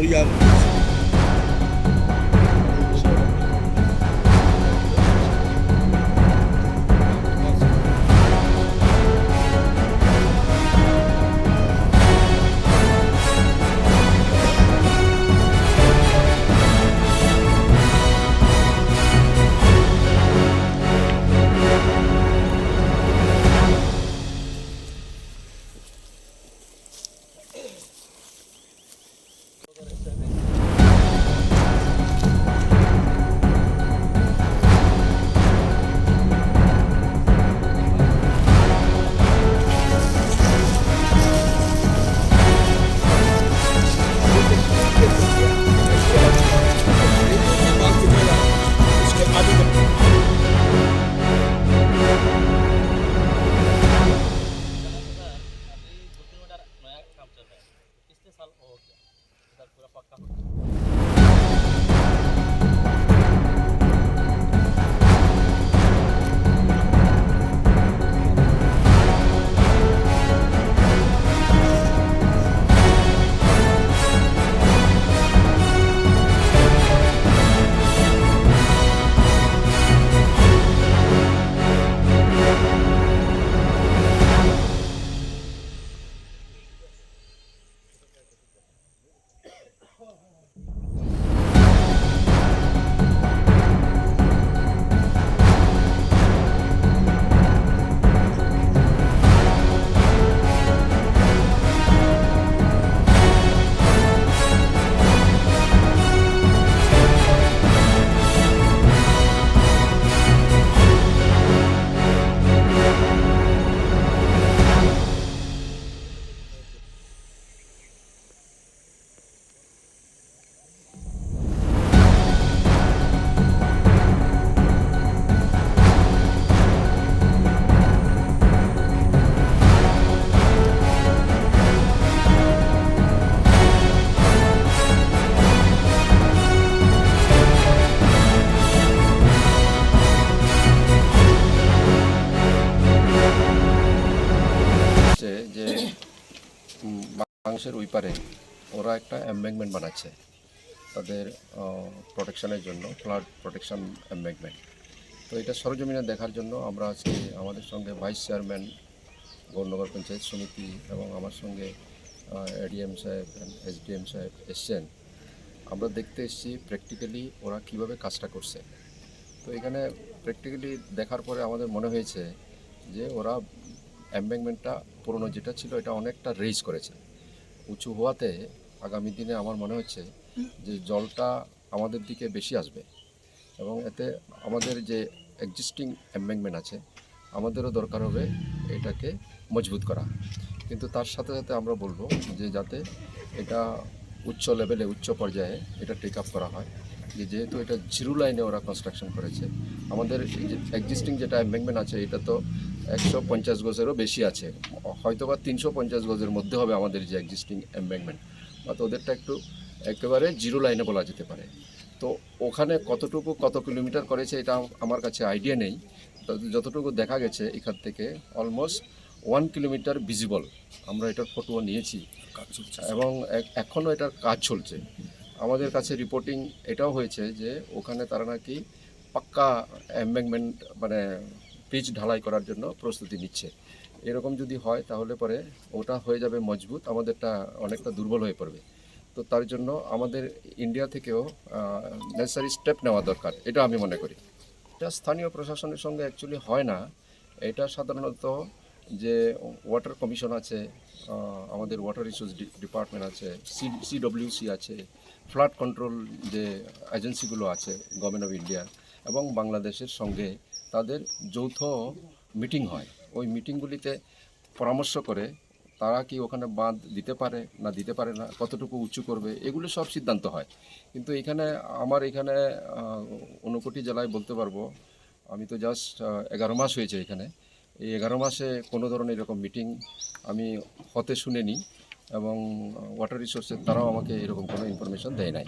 Bây বাংলাদেশের ওই পারে, ওরা একটা এম্বেংমেন্ট বানাচ্ছে তাদের প্রোটেকশনের জন্য ফ্লাড প্রোটেকশন এম্বেংমেন্ট তো এটা সরজমিনে দেখার জন্য আমরা আজকে আমাদের সঙ্গে ভাইস চেয়ারম্যান গৌরনগর পঞ্চায়েত সমিতি এবং আমার সঙ্গে এডিএম সাহেব এসডিএম সাহেব এসছেন। আমরা দেখতে এসেছি প্র্যাকটিক্যালি ওরা কীভাবে কাজটা করছে। তো এখানে প্র্যাকটিক্যালি দেখার পরে আমাদের মনে হয়েছে যে ওরা এম্বেংমেন্টটা পুরনো যেটা ছিল, এটা অনেকটা রেজ করেছে। উঁচু হওয়াতে আগামী দিনে আমার মনে হচ্ছে যে জলটা আমাদের দিকে বেশি আসবে এবং এতে আমাদের যে এক্সিস্টিং এম্বেংমেন্ট আছে, আমাদেরও দরকার হবে এটাকে মজবুত করা। কিন্তু তার সাথে সাথে আমরা বলব যে যাতে এটা উচ্চ লেভেলে উচ্চ পর্যায়ে এটা টেক আপ করা হয়। যে যেহেতু এটা জিরো লাইনে ওরা কনস্ট্রাকশন করেছে আমাদের এক্সিস্টিং যেটা এম্বেংমেন্ট আছে এটা তো একশো পঞ্চাশ গজেরও বেশি আছে। হয়তো বা তিনশো পঞ্চাশ গজের মধ্যে হবে আমাদের যে এক্সিস্টিং এম্বেংমেন্ট বা তো ওদেরটা একটু একেবারে জিরো লাইনে বলা যেতে পারে। তো ওখানে কতটুকু কত কিলোমিটার করেছে এটা আমার কাছে আইডিয়া নেই। যতটুকু দেখা গেছে এখান থেকে অলমোস্ট ওয়ান কিলোমিটার ভিজিবল আমরা এটার ফটোও নিয়েছি। এবং এখনও এটার কাজ চলছে। আমাদের কাছে রিপোর্টিং এটাও হয়েছে যে ওখানে তারা নাকি পাক্কা এম্বেংমেন্ট মানে পিচ ঢালাই করার জন্য প্রস্তুতি নিচ্ছে। এরকম যদি হয় তাহলে পরে ওটা হয়ে যাবে মজবুত, আমাদেরটা অনেকটা দুর্বল হয়ে পড়বে। তো তার জন্য আমাদের ইন্ডিয়া থেকেও নেসেসারি স্টেপ নেওয়া দরকার, এটা আমি মনে করি। এটা স্থানীয় প্রশাসনের সঙ্গে অ্যাকচুয়ালি হয় না। এটা সাধারণত যে ওয়াটার কমিশন আছে আমাদের ওয়াটার রিসোর্স ডিপার্টমেন্ট আছে সি সিডব্লিউসি আছে ফ্লাড কন্ট্রোল যে এজেন্সিগুলো আছে গভর্নমেন্ট অফ ইন্ডিয়া এবং বাংলাদেশের সঙ্গে তাদের যৌথ মিটিং হয়। ওই মিটিংগুলিতে পরামর্শ করে তারা কি ওখানে বাঁধ দিতে পারে না দিতে পারে না, কতটুকু উঁচু করবে, এগুলো সব সিদ্ধান্ত হয়। কিন্তু এখানে আমার এখানে ঊনকোটি জেলায় বলতে পারব, আমি তো জাস্ট এগারো মাস হয়েছে এখানে। এই এগারো মাসে কোনো ধরনের এরকম মিটিং আমি হতে শুনিনি এবং ওয়াটার রিসোর্সের তারাও আমাকে এরকম কোনো ইনফরমেশন দেয় নাই।